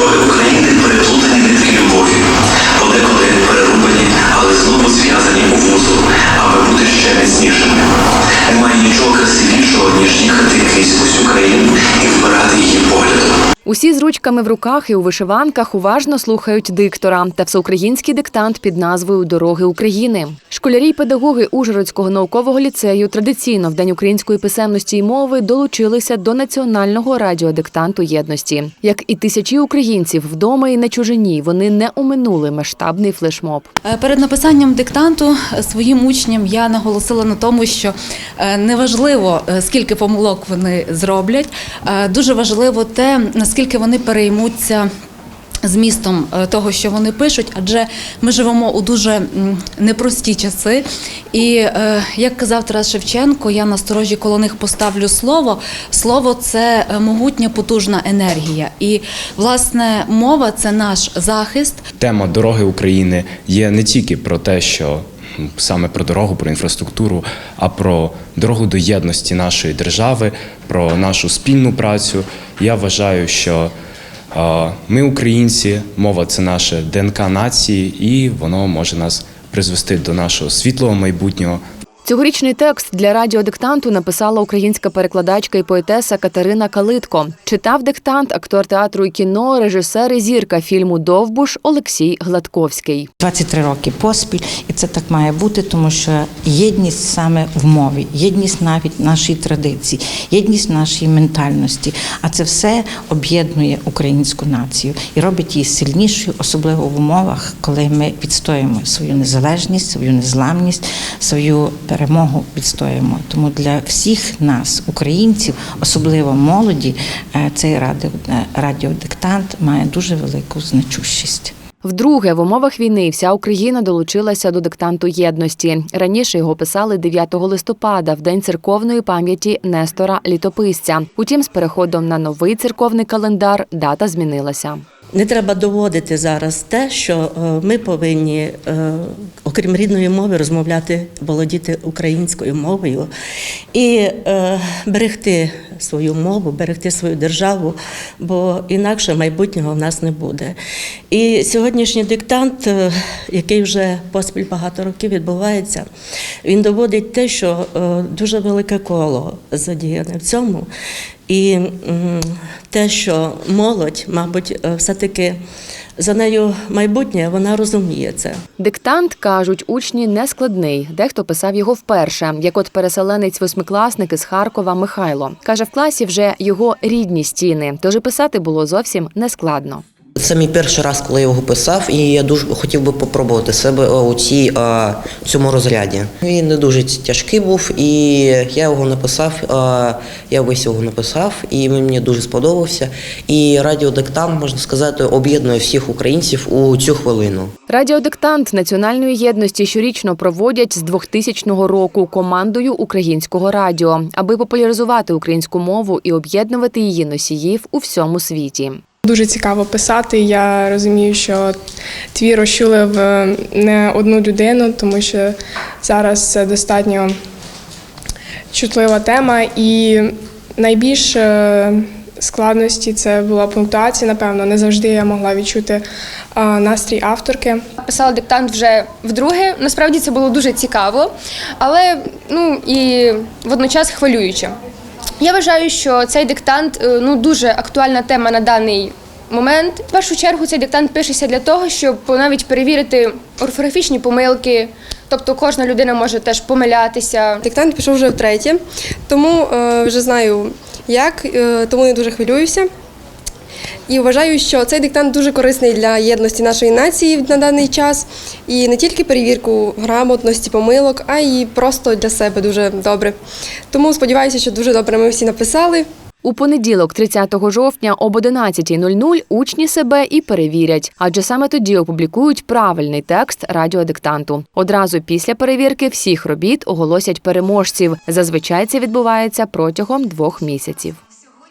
Дороги України переплутані нитки любові, подекуди перерубані, але знову зв'язані у вузол, аби бути ще міцнішими. Немає нічого красивішого, ніж їхати крізь усю країну і. Усі з ручками в руках і у вишиванках уважно слухають диктора та всеукраїнський диктант під назвою Дороги України. Школярі й педагоги Ужгородського наукового ліцею традиційно в День української писемності й мови долучилися до національного радіодиктанту єдності. Як і тисячі українців вдома і на чужині, вони не оминули масштабний флешмоб. Е, Перед написанням диктанту е, своїм учням я наголосила на тому, що е, неважливо, скільки помилок вони зроблять, дуже важливо те, наскільки вони переймуться. Змістом е, того, що вони пишуть, адже ми живемо у дуже непрості часи. І е, як казав Тарас Шевченко, я на сторожі коло них поставлю слово. Слово це е, могутня потужна енергія. І власне мова це наш захист, Тема дороги України є не тільки про те, що саме про дорогу, про інфраструктуру, а про дорогу до єдності нашої держави, про нашу спільну працю. Я вважаю, що ми, українці, мова це наше ДНК нації, і воно може нас призвести до нашого світлого майбутнього, Цьогорічний текст для радіодиктанту написала українська перекладачка і поетеса Катерина Калитко. Читав диктант актор театру і кіно, режисер і зірка фільму Довбуш Олексій Гладковський. 23 роки поспіль, і це так має бути, тому що єдність саме в мові, єдність навіть нашої традиції, єдність нашої ментальності. А це все об'єднує українську націю і робить її сильнішою, особливо в умовах, коли ми відстоюємо свою незалежність, свою незламність, свою перемогу відстоюємо. Тому для всіх нас, українців, особливо молоді, е, цей е, радіодиктант має дуже велику значущість. Вдруге, в умовах війни вся Україна долучилася до диктанту єдності. Раніше його писали 9 листопада, в день церковної пам'яті Нестора Літописця. Утім, з переходом на новий церковний календар дата змінилася. Не треба доводити зараз те, що е, ми повинні, е, окрім рідної мови, розмовляти, володіти українською мовою і е, берегти свою мову, берегти свою державу, бо інакше майбутнього в нас не буде. І сьогоднішній диктант, який вже поспіль багато років відбувається, він доводить те, що дуже велике коло задіяне в цьому. І те, що молодь, мабуть, е, все-таки за нею майбутнє, вона розуміє це. Диктант кажуть, учні не складний. Дехто писав його вперше, як от переселенець восьмикласник із Харкова Михайло. Каже, в класі вже його рідні стіни, тож і писати було зовсім нескладно. Це мій перший раз, коли я його писав, і я дуже хотів би попробувати себе е, у цій, е, цьому розряді. Він не дуже тяжкий був, і я його написав, е, я весь його написав, і він мені дуже сподобався. І радіодиктант, можна сказати, об'єднує всіх українців у цю хвилину. Радіодиктант національної єдності щорічно проводять з 2000 року командою українського радіо, аби популяризувати українську мову і об'єднувати її носіїв у всьому світі. Дуже цікаво писати. Я розумію, що твір розчулив е, не одну людину, тому що зараз це достатньо чутлива тема, і найбільш е, складності це була пунктуація. Напевно, не завжди я могла відчути е, настрій авторки. Писала диктант вже вдруге. Насправді це було дуже цікаво, але ну і водночас хвилююче. Я вважаю, що цей диктант е, ну дуже актуальна тема на даний момент. В першу чергу цей диктант пишеться для того, щоб навіть перевірити орфографічні помилки. Тобто кожна людина може теж помилятися. Диктант пішов вже втретє, тому е, вже знаю як, е, тому не дуже хвилююся. І вважаю, що цей диктант дуже корисний для єдності нашої нації на даний час. І не тільки перевірку грамотності, помилок, а й просто для себе дуже добре. Тому сподіваюся, що дуже добре ми всі написали. У понеділок, 30 жовтня об 11.00 учні себе і перевірять, адже саме тоді опублікують правильний текст радіодиктанту. Одразу після перевірки всіх робіт оголосять переможців. Зазвичай це відбувається протягом двох місяців.